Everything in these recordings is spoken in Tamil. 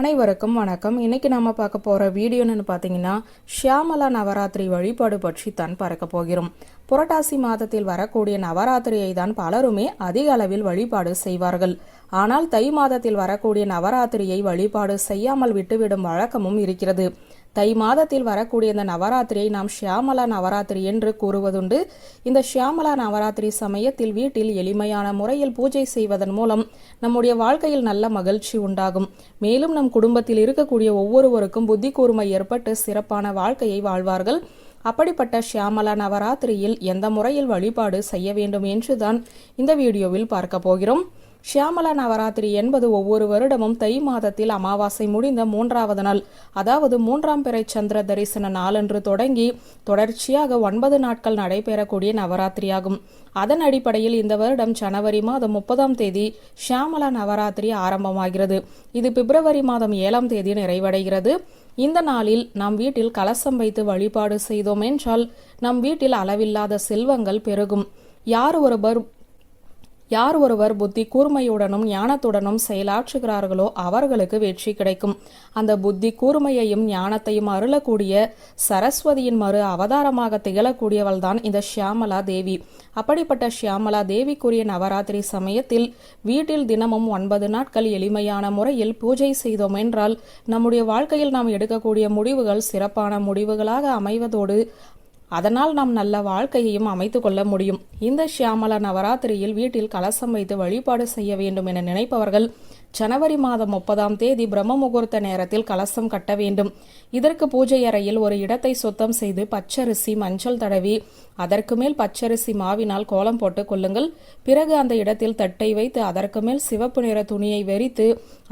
அனைவருக்கும் வணக்கம். இன்னைக்கு நாம பார்க்க போற வீடியோன்னு பார்த்தீங்கன்னா ஷியாமலா நவராத்திரி வழிபாடு பற்றி தான் பார்க்க போகிறோம். புரட்டாசி மாதத்தில் வரக்கூடிய நவராத்திரியை தான் பலருமே அதிக அளவில் வழிபாடு செய்வார்கள். ஆனால் தை மாதத்தில் வரக்கூடிய நவராத்திரியை வழிபாடு செய்யாமல் விட்டுவிடும் வழக்கமும் இருக்கிறது. தை மாதத்தில் வரக்கூடிய இந்த நவராத்திரியை நாம் ஷியாமலா நவராத்திரி என்று கூறுவதுண்டு. இந்த ஷியாமலா நவராத்திரி சமயத்தில் வீட்டில் எளிமையான முறையில் பூஜை செய்வதன் மூலம் நம்முடைய வாழ்க்கையில் நல்ல மகிழ்ச்சி உண்டாகும். மேலும் நம் குடும்பத்தில் இருக்கக்கூடிய ஒவ்வொருவருக்கும் புத்தி கூர்மை ஏற்பட்டு சிறப்பான வாழ்க்கையை வாழ்வார்கள். அப்படிப்பட்ட ஷியாமலா நவராத்திரியில் எந்த முறையில் வழிபாடு செய்ய வேண்டும் என்றுதான் இந்த வீடியோவில் பார்க்க போகிறோம். ஷியாமலா நவராத்திரி என்பது ஒவ்வொரு வருடமும் தை மாதத்தில் அமாவாசை முடிந்த மூன்றாவது நாள். அதாவது மூன்றாம் பிறை சந்திர தரிசன நாளன்று தொடங்கி தொடர்ச்சியாக ஒன்பது நாட்கள் நடைபெறக்கூடிய நவராத்திரியாகும். அதன் அடிப்படையில் இந்த வருடம் ஜனவரி மாதம் முப்பதாம் தேதி ஷியாமலா நவராத்திரி ஆரம்பமாகிறது. இது பிப்ரவரி மாதம் ஏழாம் தேதி நிறைவடைகிறது. இந்த நாளில் நம் வீட்டில் கலசம் வைத்து வழிபாடு செய்தோம் என்றால் நம் வீட்டில் அளவில்லாத செல்வங்கள் பெருகும். யார் ஒருவர் யார் ஒருவர் புத்தி கூர்மையுடனும் ஞானத்துடனும் செயலாற்றுகிறார்களோ அவர்களுக்கு வெற்றி கிடைக்கும். அந்த புத்தி கூர்மையையும் ஞானத்தையும் அருளக்கூடிய சரஸ்வதியின் மறு அவதாரமாக திகழக்கூடியவள் தான் இந்த ஷியாமலா தேவி. அப்படிப்பட்ட ஷியாமலா தேவிக்குரிய நவராத்திரி சமயத்தில் வீட்டில் தினமும் ஒன்பது நாட்கள் எளிமையான முறையில் பூஜை செய்தோம் என்றால் நம்முடைய வாழ்க்கையில் நாம் எடுக்கக்கூடிய முடிவுகள் சிறப்பான முடிவுகளாக அமைவதோடு அதனால் நாம் நல்ல வாழ்க்கையையும் அமைத்து கொள்ள முடியும். இந்த ஷியாமலா நவராத்திரியில் வீட்டில் கலசம் வைத்து வழிபாடு செய்ய வேண்டும் என நினைப்பவர்கள் ஜனவரி மாதம் முப்பதாம் தேதி பிரம்ம முகூர்த்த நேரத்தில் கலசம் கட்ட வேண்டும். இதற்கு பூஜை அறையில் ஒரு இடத்தை சுத்தம் செய்து பச்சரிசி மஞ்சள் தடவி அதற்கு மேல் பச்சரிசி மாவினால் கோலம் போட்டு கொள்ளுங்கள். பிறகு அந்த இடத்தில் தட்டை வைத்து அதற்கு மேல் சிவப்பு நிற துணியை வெறித்து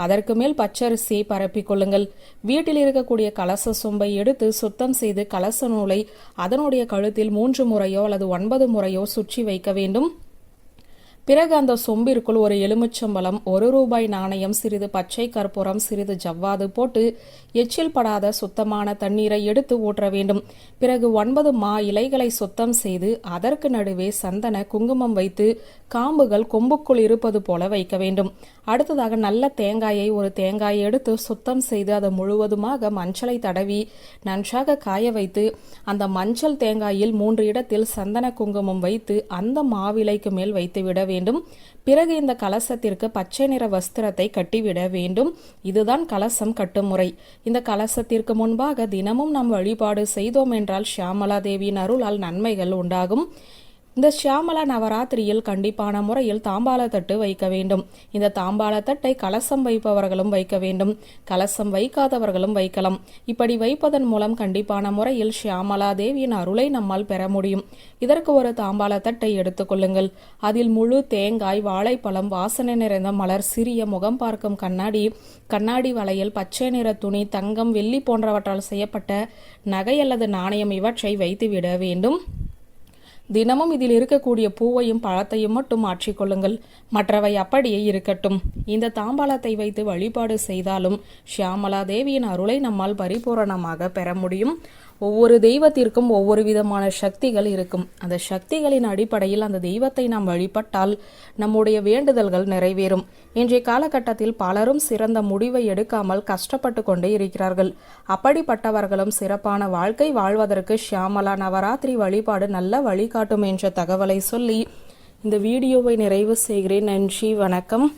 அதற்கு மேல் பச்சரிசியை பரப்பிக் கொள்ளுங்கள். வீட்டில் இருக்கக்கூடிய கலச சொம்பை எடுத்து சுத்தம் செய்து கலச நூலை அதனுடைய கழுத்தில் மூன்று முறையோ அல்லது ஒன்பது முறையோ சுற்றி வைக்க வேண்டும். பிறகு அந்த சொம்பிற்குள் ஒரு எலுமிச்சம்பழம் ஒரு ரூபாய் நாணயம் சிறிது பச்சை கற்பூரம் சிறிது ஜவ்வாது போட்டு எச்சில் படாத சுத்தமான தண்ணீரை எடுத்து ஊற்ற வேண்டும். பிறகு ஒன்பது மா இலைகளை சுத்தம் செய்து அதற்கு நடுவே சந்தன குங்குமம் வைத்து காம்புகள் கொம்புக்குள் இருப்பது போல வைக்க வேண்டும். அடுத்ததாக நல்ல தேங்காயை ஒரு தேங்காயை எடுத்து சுத்தம் செய்து அதை முழுவதுமாக மஞ்சளை தடவி நன்றாக காய வைத்து அந்த மஞ்சள் தேங்காயில் மூன்று இடத்தில் சந்தன குங்குமம் வைத்து அந்த மாவிலைக்கு மேல் வைத்து விட வேண்டும். வேண்டும். பிறகு இந்த கலசத்திற்கு பச்சை நிற வஸ்திரத்தை கட்டிவிட வேண்டும். இதுதான் கலசம் கட்டும் முறை. இந்த கலசத்திற்கு முன்பாக தினமும் நாம் வழிபாடு செய்தோம் என்றால் ஷியாமலா தேவியின் அருளால் நன்மைகள் உண்டாகும். இந்த ஷியாமலா நவராத்திரியில் கண்டிப்பான முறையில் தாம்பால தட்டு வைக்க வேண்டும். இந்த தாம்பால தட்டை கலசம் வைப்பவர்களும் வைக்க வேண்டும். கலசம் வைக்காதவர்களும் வைக்கலாம். இப்படி வைப்பதன் மூலம் கண்டிப்பான முறையில் ஷியாமலா தேவியின் அருளை நம்மால் பெற முடியும். இதற்கு ஒரு தாம்பால தட்டை எடுத்துக்கொள்ளுங்கள் அதில் முழு தேங்காய் வாழைப்பழம் வாசனை நிறைந்த மலர் சிறிய முகம் பார்க்கும் கண்ணாடி கண்ணாடி வளையல் பச்சை நிற துணி தங்கம் வெள்ளி போன்றவற்றால் செய்யப்பட்ட நகை அல்லது நாணயம் இவற்றை வைத்துவிட வேண்டும். தினமும் இதில் இருக்கக்கூடிய பூவையும் பழத்தையும் மட்டும் மாற்றிக்கொள்ளுங்கள் மற்றவை அப்படியே இருக்கட்டும். இந்த தாம்பாளத்தை வைத்து வழிபாடு செய்தாலும் ஷியாமலா தேவியின் அருளை நம்மால் பரிபூரணமாக பெற முடியும். ஒவ்வொரு தெய்வத்திற்கும் ஒவ்வொரு விதமான சக்திகள் இருக்கும். அந்த சக்திகளின் அடிப்படையில் அந்த தெய்வத்தை நாம் வழிபட்டால் நம்முடைய வேண்டுதல்கள் நிறைவேறும். இன்றைய காலகட்டத்தில் பலரும் சிறந்த முடிவை எடுக்காமல் கஷ்டப்பட்டு கொண்டே இருக்கிறார்கள். அப்படிப்பட்டவர்களும் சிறப்பான வாழ்க்கை வாழ்வதற்கு ஷியாமலா நவராத்திரி வழிபாடு நல்ல வழிகாட்டும் என்ற தகவலை சொல்லி இந்த வீடியோவை நிறைவு செய்கிறேன். நன்றி வணக்கம்.